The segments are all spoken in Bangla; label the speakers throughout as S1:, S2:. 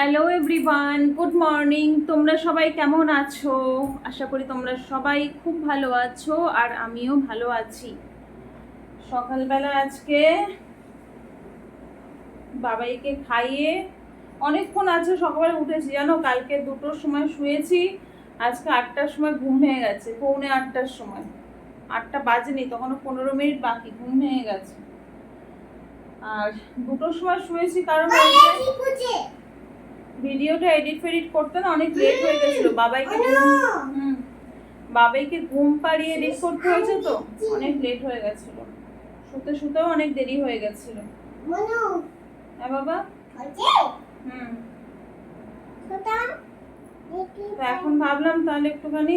S1: হ্যালো এভরিওয়ান গুড মর্নিং তোমরা সবাই কেমন আছো? আশা করি তোমরা সবাই খুব ভালো আছো আর আমিও ভালো আছি। সকালবেলা আজকে বাবাইকে খাইয়ে অনেকক্ষণ আছে সকালে উঠেছি। জানো কালকে দুটোর সময় শুয়েছি। আজকে আটটার সময় ঘুম ভেঙে গেছে পৌনে আটটার সময়। আটটা বাজেনি তখনও পনেরো মিনিট বাকি ঘুম ভেঙে গেছে। আর দুটোর সময় শুয়েছি কারণ ভিডিওটা এডিট ফেডিট করতে না অনেক লেট হয়ে গেছিল। বাবাইকে হুম। বাবাইকে ঘুম পাড়িয়ে এডিট করতে হয়েছে তো? অনেক লেট হয়ে গেছিল। শুতে শুতেও অনেক দেরি হয়ে গেছিল। হ্যাঁ বাবা? হুম। তো এখন ভাবলাম তাহলে একটুখানি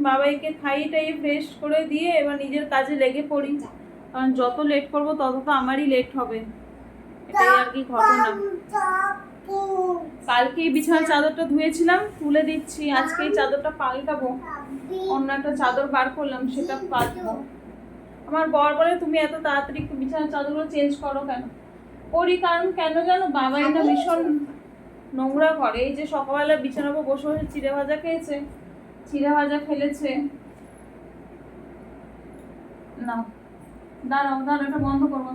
S1: বাবাইকে খাইয়ে টাইয়ে ফ্রেশ করে দিয়ে এবার নিজের কাজে লেগে পড়ি। কারণ যত লেট করব তত তো আমারই লেট হবে। এটাই আর কি ঘটনা। কালকে এই বিছানার চাদরটা ধুয়েছিলাম, তুলে দিচ্ছি। আজকে এই চাদরটা পাল্টাবো। অন্য একটা চাদর বার করলাম, সেটা পাল্টাবো। আমার বর বলে, তুমি এত তাড়াতাড়ি একটু বিছানার চাদরগুলো চেঞ্জ করো কেন? করি কারণ কেন জানো? বাবা এটা ভীষণ নোংরা করে। এই যে সকালবেলা উপর বসে বসে চিড়ে ভাজা খেয়েছে, চিড়ে ভাজা ফেলেছে। না দাঁড়াও দাঁড়াও, এটা বন্ধ করব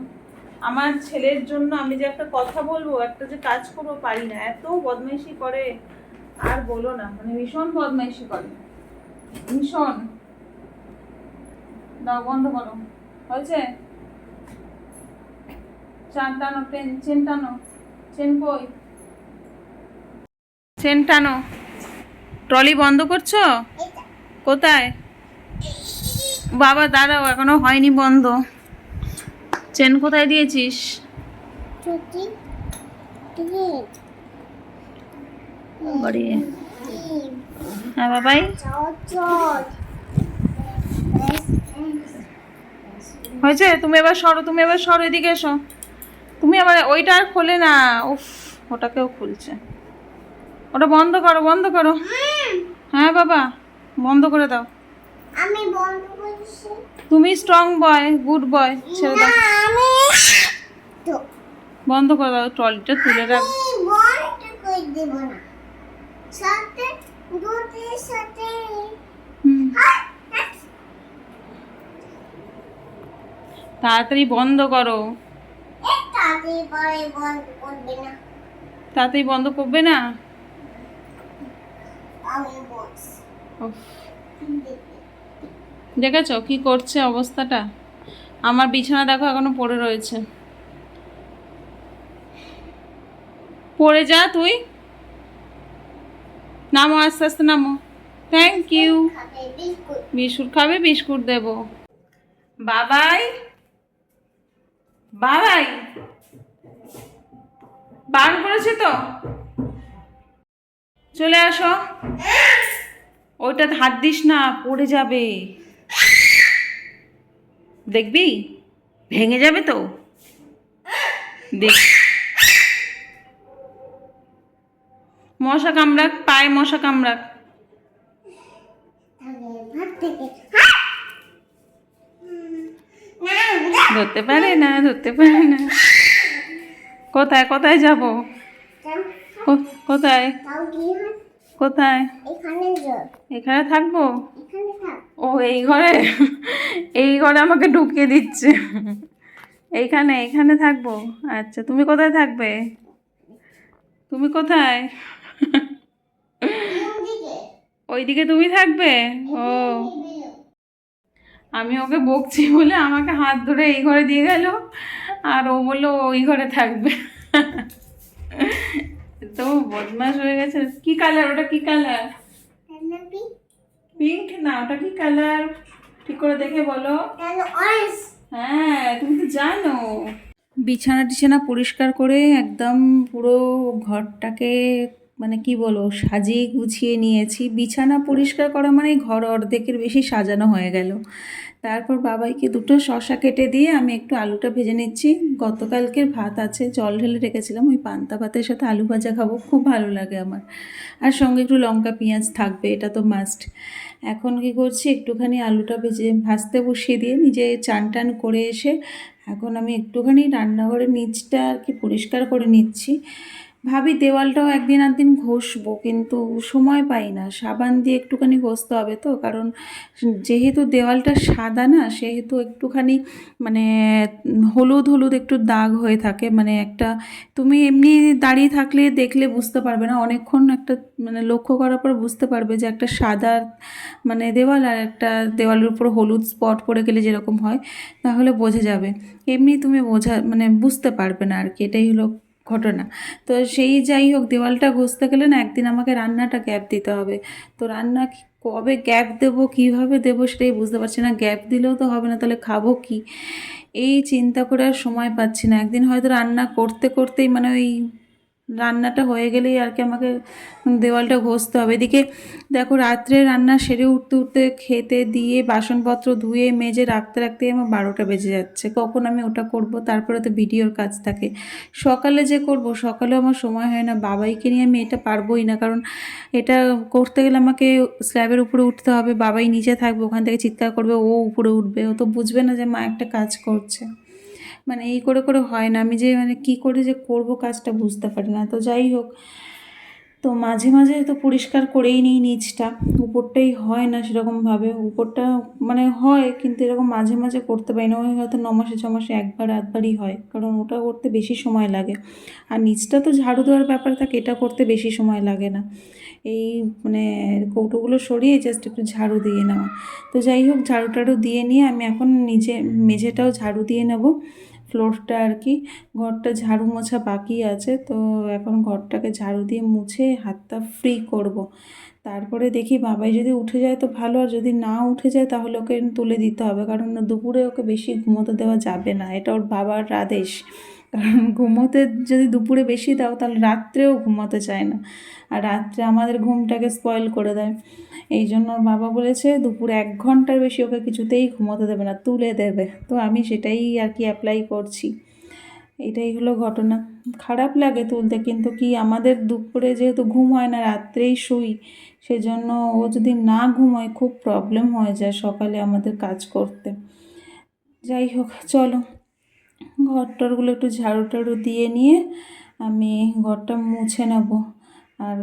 S1: আমার ছেলের জন্য আমি যে একটা কথা বলব একটা যে কাজ করব পারি না। এত বদমাইশি করে। আর বলো না মানে ভীষণ বদমাইশি করে। ভীষণ। দাও বন্ধ করো। হয়েছে? চান টানো টেন চেন টানো। চেন কই? চেন টানো। ট্রলি বন্ধ করছ? কোথায়? বাবা দাঁড়াও এখনও হয়নি বন্ধ। চেন কোথায় দিয়েছিস? হ্যাঁ বাবাই? হয়েছে? তুমি এবার সরো তুমি এবার সরো এদিকে এসো। তুমি আবার ওইটা আর খোলে না। উফ ওটাকেও খুলছে। ওটা বন্ধ করো বন্ধ করো। হ্যাঁ বাবা বন্ধ করে দাও।
S2: আমি বন্ধ করছি।
S1: তুমি স্ট্রং বয় গুড বয় ছেড়ে দাও।
S2: আমি তো
S1: বন্ধ করে দাও ট্রলিটা তুলে রাখ।
S2: আমি বন্ধ করে দেব না। সাথে দুধের সাথে।
S1: তাড়াতাড়ি বন্ধ করো।
S2: তাতে বন্ধ করবে না।
S1: তাড়াতাড়ি বন্ধ করবে না?
S2: আমি বলছি।
S1: দেখেছ কি করছে অবস্থাটা? আমার বিছানা দেখো এখনও পড়ে রয়েছে। পড়ে যা তুই। নামো, আস্তে আস্তে নামো। থ্যাংক ইউ
S2: বিস্কুট
S1: খাবে, বিস্কুট দেব। বাবাই। বাবাই। বান করেছে তো? চলে আসো। ওইটা হাত দিস না, পড়ে যাবে। দেখবি? ভেঙে যাবে তো। দেখ। মশা কামড়াক, পায়ে মশা কামড়াক। ধরতে পারে না, ধরতে পারে না। কোথায় কোথায় যাব? কোথায়? কোথায়?
S2: এখানে
S1: থাকব? ও এই ঘরে? এই ঘরে আমাকে ঢুকিয়ে দিচ্ছে। এইখানে এইখানে থাকব? আচ্ছা তুমি কোথায় থাকবে? তুমি কোথায়? ওইদিকে। তুমি থাকবে? ও। আমি ওকে বকছি বলে আমাকে হাত ধরে এই ঘরে দিয়ে গেল। আর ও বলল ওই ঘরে থাকবে। তো বদমাস হয়ে গেছে। কি কালার ওটা কি কালার পিঙ্ক না ওটা কি কালার ঠিক করে দেখে বলো। হ্যাঁ তুমি তো জানো। বিছানা টিছানা পরিষ্কার করে একদম পুরো ঘরটাকে মানে কি বলব, সাজিয়ে গুছিয়ে নিয়েছি। বিছানা পরিষ্কার করা মানে ঘর অর্ধেকের বেশি সাজানো হয়ে গেল। তারপর বাবাইকে দুটো শশা কেটে দিয়ে আমি একটু আলুটা ভেজে নিচ্ছি। গতকালকের ভাত আছে, জল ঢেলে রেখেছিলাম, ওই পান্তা ভাতের সাথে আলু ভাজা খাব, খুব ভালো লাগে আমার। আর সঙ্গে একটু লঙ্কা, পেঁয়াজ থাকবে, এটা তো মাস্ট এখন কি করছি, একটুখানি আলুটা ভেজে ভাজতে বসিয়ে দিয়ে নিজে চান টান করে এসে এখন আমি একটুখানি রান্নাঘরের নিচটা আর কি পরিষ্কার করে নিচ্ছি। ভাবি দেওয়ালটাও একদিন একদিন ঘষবো, কিন্তু সময় পাই না। সাবান দিয়ে একটুখানি ঘষতে হবে তো, কারণ যেহেতু দেওয়ালটা সাদা না, সেহেতু একটুখানি মানে হলুদ হলুদ একটু দাগ হয়ে থাকে। মানে একটা তুমি এমনি দাঁড়িয়ে থাকলে দেখলে বুঝতে পারবে না, অনেকক্ষণ একটা মানে লক্ষ্য করার পর বুঝতে পারবে যে একটা সাদা মানে দেওয়াল আর একটা দেওয়ালের উপর হলুদ স্পট পড়ে গেলে যেরকম হয়, তাহলে বোঝা যাবে। এমনি তুমি বোঝা মানে বুঝতে পারবে না আর কি, এটাই হলো ঘটনা। তো সেই যাই হোক, দেওয়ালটা ঘষতে গেলে না একদিন আমাকে রান্নাটা গ্যাপ দিতে হবে। তো রান্না কবে গ্যাপ দেব, কীভাবে দেব সেটাই বুঝতে পারছি না। গ্যাপ দিলেও তো হবে না, তাহলে খাব কি? এই চিন্তা করে আর সময় পাচ্ছি না। একদিন হয়তো রান্না করতে করতেই মানে ওই রান্নাটা হয়ে গেলেই আর কি আমাকে দেওয়ালটা ঘষতে হবে। এদিকে দেখো রাত্রে রান্না সেরে উঠতে উঠতে খেতে দিয়ে বাসনপত্র ধুয়ে, মেজে রাখতে রাখতে আমার বারোটা বেজে যাচ্ছে। কখন আমি ওটা করব? তারপরে তো ভিডিওর কাজ থাকে। সকালে যে করব? সকালে আমার সময় হয় না। বাবাইকে নিয়ে আমি এটা পারবোই না। কারণ এটা করতে গেলে আমাকে স্ল্যাবের উপরে উঠতে হবে। বাবাই নিচে থাকবে, ওখান থেকে চিৎকার করবে, ও উপরে উঠবে। ও তো বুঝবে না যে মা একটা কাজ করছে। মানে এই করে করে হয় না। আমি যে মানে কি করে যে করব কাজটা বুঝতে পারি না। তো যাই হোক, তো মাঝে মাঝে তো পরিষ্কার করেই নিই নিচটা। উপরটাই হয় না সেরকমভাবে। উপরটা মানে হয়, কিন্তু এরকম মাঝে মাঝে করতে পারি না। ওই হয়তো ন মাসে ছ মাসে একবার, আধবারই হয়, কারণ ওটা করতে বেশি সময় লাগে। আর নিচটা তো ঝাড়ু দেওয়ার ব্যাপার থাকে, এটা করতে বেশি সময় লাগে না। এই মানে কৌটোগুলো সরিয়ে জাস্ট একটু ঝাড়ু দিয়ে নেওয়া। তো যাই হোক, ঝাড়ু টাড়ু দিয়ে নিয়ে আমি এখন নিজে মেঝেটাও ঝাড়ু দিয়ে নেব। ফ্লোরটা আর কি। ঘরটা ঝাড়ু মোছা বাকি আছে, তো এখন ঘরটাকে ঝাড়ু দিয়ে মুছে হাতটা ফ্রি করব। তারপরে দেখি বাবাই যদি উঠে যায় তো ভালো, আর যদি না উঠে যায় তাহলে ওকে তুলে দিতে হবে, কারণ দুপুরে ওকে বেশি ঘুমোতে দেওয়া যাবে না। এটা ওর বাবার আদেশ। কারণ ঘুমোতে যদি দুপুরে বেশি দাও, তাহলে রাত্রেও ঘুমোতে চায় না। আর রাত্রে আমাদের ঘুমটাকে স্পয়েল করে দেয়। এই জন্য বাবা বলেছে, দুপুরে এক ঘণ্টার বেশি ওকে কিছুতেই ঘুমোতে দেবে না, তুলে দেবে। তো আমি সেটাই আর কি অ্যাপ্লাই করছি। এটাই হলো ঘটনা। খারাপ লাগে তুলতে, কিন্তু কি আমাদের দুপুরে যেহেতু ঘুম হয় না, রাত্রেই শুই, সেজন্য ও যদি না ঘুমোয়, খুব প্রবলেম হয়ে যায় সকালে আমাদের কাজ করতে। যাই হোক, চলো। ঘর টরগুলো একটু ঝাড়ু টাড়ু দিয়ে নিয়ে আমি ঘরটা মুছে নেব। আর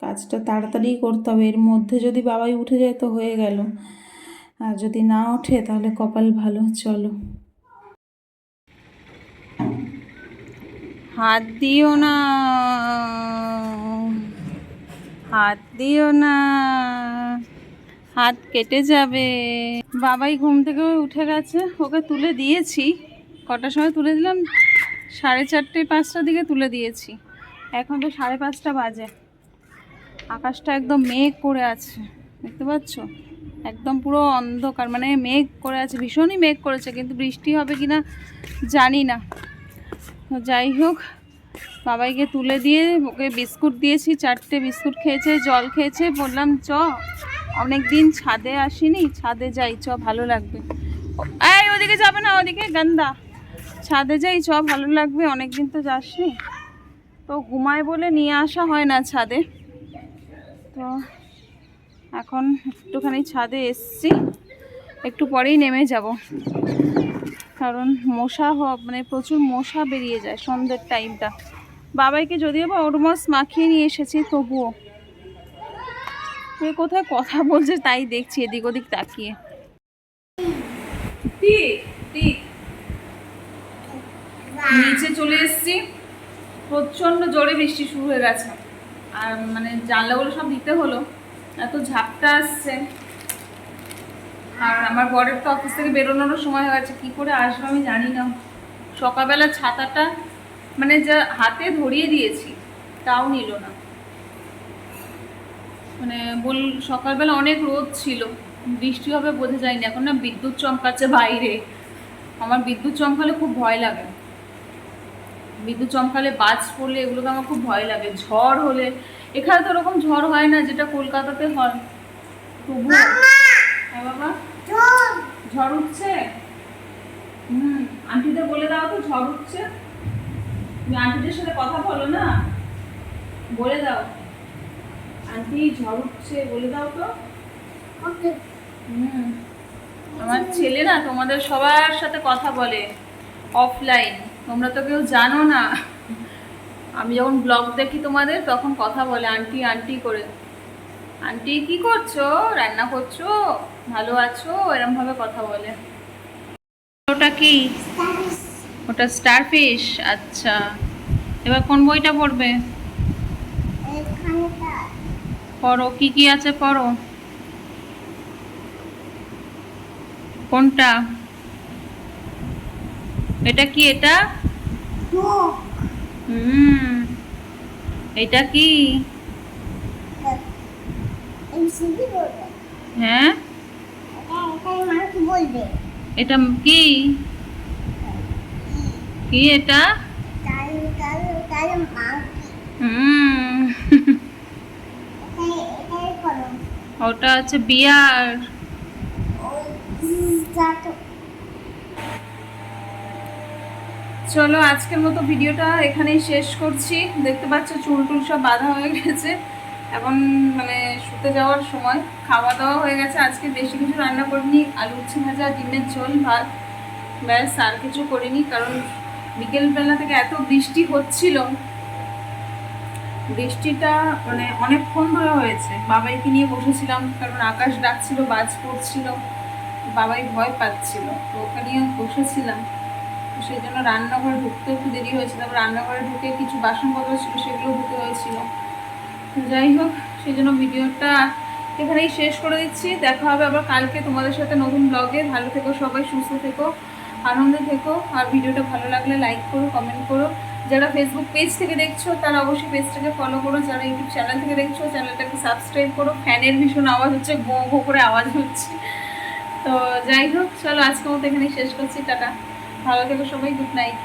S1: কাজটা তাড়াতাড়ি করতে হবে। এর মধ্যে যদি বাবাই উঠে যায় তো হয়ে গেল। আর যদি না ওঠে তাহলে কপাল ভালো, চলো। হাত দিও না। হাত দিও না। হাত কেটে যাবে। বাবাই ঘুম থেকে উঠে গেছে। ওকে তুলে দিয়েছি। কটার সময় তুলে দিলাম? সাড়ে চারটে, পাঁচটার দিকে তুলে দিয়েছি। এখন তো সাড়ে পাঁচটা বাজে। আকাশটা একদম মেঘ করে আছে। দেখতে পাচ্ছ? একদম পুরো অন্ধকার। মানে মেঘ করে আছে, ভীষণই মেঘ করেছে, কিন্তু বৃষ্টি হবে কি না জানি না। যাই হোক, বাবাইকে তুলে দিয়ে ওকে বিস্কুট দিয়েছি, চারটে বিস্কুট খেয়েছে, জল খেয়েছে। বললাম, চ অনেক দিন ছাদে আসিনি, ছাদে যাই, চ, ভালো লাগবে। এই, ওদিকে যাবে না, ওদিকে গান্দা। ছাদে যাই, চ, ভালো লাগবে অনেক দিন তো যাসনি। তো ঘুমায় বলে নিয়ে আসা হয় না ছাদে। তো এখন একটুখানি ছাদে এসছি, একটু পরেই নেমে যাব। কারণ মশা হ- মানে প্রচুর মশা বেরিয়ে যায় সন্ধ্যের টাইমটা বাবাইকে যদিও বা ওরমস মাখিয়ে নিয়ে এসেছি, তবুও। কোথায় কথা বলছে তাই দেখছি, এদিক ওদিক তাকিয়ে ঠিক ঠিক নিচে চলে এসেছি। প্রচণ্ড জোরে বৃষ্টি শুরু হয়ে গেছে। আর মানে জানলাগুলো সব দিতে হলো। এত ঝাপটা আসছে। আর আমার বরের তো অফিস থেকে বেরোনোরও সময় হয়ে গেছে। কী করে আসবে আমি জানি না। সকালবেলা ছাতাটা মানে যা হাতে ধরিয়ে দিয়েছি, তাও নিল না। মানে বল সকালবেলা অনেক রোদ ছিল। বৃষ্টি হবে বোঝা যায়নি। এখন না বিদ্যুৎ চমকাচ্ছে বাইরে। আমার বিদ্যুৎ চমকালে খুব ভয় লাগে। বিদ্যুৎ চমকালে বাজ পড়লে এগুলোকে আমার খুব ভয় লাগে। ঝড় হলে এখানে তো ওরকম ঝড় হয় না যেটা কলকাতাতে হয়। তবু হ্যাঁ বাবা? ঝড়! উঠছে? হুম আন্টিদের বলে দাও তো ঝড় উঠছে। তুমি আন্টিদের সাথে কথা বলো না। বলে দাও। আন্টি ঝড় উঠছে বলে দাও তো। হুম। আমার ছেলে না তোমাদের সবার সাথে কথা বলে অফলাইন তোমরা তো কেউ জানো না। আমি যখন ব্লগ দেখি তোমাদের, তখন কথা বলে, আন্টি আন্টি করে। আন্টি, কি করছ? রান্না করছ? ভালো আছো? এরম ভাবে কথা বলে। ওটা কি. ওটা স্টারফিশ? আচ্ছা। এবার কোন বইটা পড়বে? পড়ো, কি কি আছে পড়ো? কোনটা? এটা কি এটা? হুম। এটা কি? হ্যাঁ?
S2: এটা কি?
S1: এটা? কি এটা ওটা হচ্ছে বিয়ার
S2: ওই যাতো
S1: চলো আজকের মতো ভিডিওটা এখানেই শেষ করছি। দেখতে পাচ্ছ চুল টুল সব বাঁধা হয়ে গেছে। এখন মানে শুতে যাওয়ার সময়। খাওয়া দাওয়া হয়ে গেছে। আজকে বেশি কিছু রান্না করিনি। আলু উচ্ছে ভাজা, ডিমের ঝোল, ভাত। ব্যাস, আর কিছু করিনি কারণ বিকেলবেলা থেকে এত বৃষ্টি হচ্ছিল। বৃষ্টিটা মানে অনেকক্ষণ ধরে হয়েছে। বাবাইকে নিয়ে বসেছিলাম কারণ আকাশ ডাকছিল, বাজ পড়ছিল। বাবাই ভয় পাচ্ছিল। তো ওকে নিয়ে বসেছিলাম। সেই জন্য রান্নাঘরে ঢুকতে একটু দেরি হয়েছে। তারপর রান্নাঘরে ঢুকে কিছু বাসনপত্র ছিল, সেগুলো ধুতে হয়েছিল। যাই হোক, সেই জন্য ভিডিওটা এখানেই শেষ করে দিচ্ছি। দেখা হবে আবার কালকে তোমাদের সাথে নতুন ব্লগে ভালো থেকো সবাই, সুস্থ থেকো, আনন্দে থেকো। আর ভিডিওটা ভালো লাগলে লাইক করো কমেন্ট করো। যারা ফেসবুক পেজ থেকে দেখছ, তারা অবশ্যই পেজটাকে ফলো করো। যারা ইউটিউব চ্যানেল থেকে দেখছ চ্যানেলটাকে সাবস্ক্রাইব করো। ফ্যানের ভীষণ আওয়াজ হচ্ছে, গো গো করে আওয়াজ হচ্ছে। তো যাই হোক, চলো আজকের মতো এখানেই শেষ করছি। টাটা। ভালো থেকো সবাই গুড নাইট